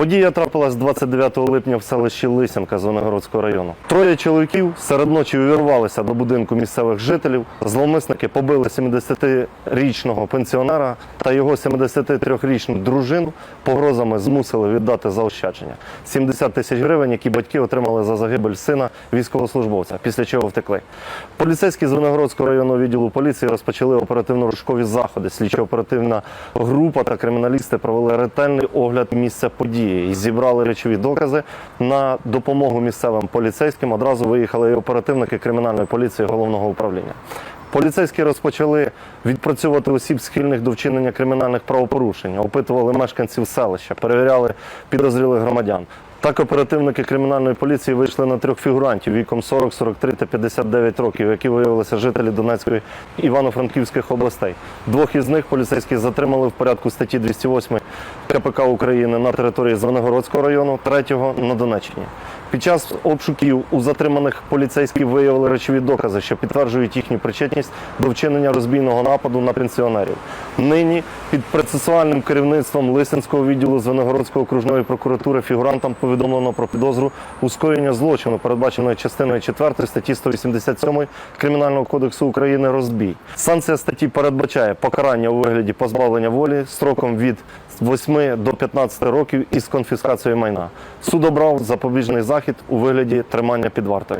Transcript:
Подія трапилась 29 липня в селищі Лисянка Звенигородського району. Троє чоловіків серед ночі увірвалися до будинку місцевих жителів. Зловмисники побили 70-річного пенсіонера та його 73-річну дружину. Погрозами змусили віддати заощадження 70 тисяч гривень, які батьки отримали за загибель сина військовослужбовця, після чого втекли. Поліцейські Звенигородського районного відділу поліції розпочали оперативно-розшукові заходи. Слідчо-оперативна група та криміналісти провели ретельний огляд місця і зібрали речові докази. На допомогу місцевим поліцейським одразу виїхали і оперативники кримінальної поліції головного управління. Поліцейські розпочали відпрацьовувати осіб схильних до вчинення кримінальних правопорушень, опитували мешканців селища, перевіряли підозрілих громадян. Так оперативники кримінальної поліції вийшли на трьох фігурантів віком 40, 43 та 59 років, які виявилися жителі Донецької і Івано-Франківських областей. Двох із них поліцейські затримали в порядку статті 208 КПК України на території Звенигородського району, третього на Донеччині. Під час обшуків у затриманих поліцейські виявили речові докази, що підтверджують їхню причетність до вчинення розбійного нападу на пенсіонерів. Нині під процесуальним керівництвом Лисинського відділу Звенигородської окружної прокуратури фігурантам повідомлено про підозру у скоєння злочину, передбаченої частиною 4 статті 187 Кримінального кодексу України розбій. Санкція статті передбачає покарання у вигляді позбавлення волі строком від 8 до 15 років із конфіскацією майна. Суд обрав запобіжний захід у вигляді тримання під вартою.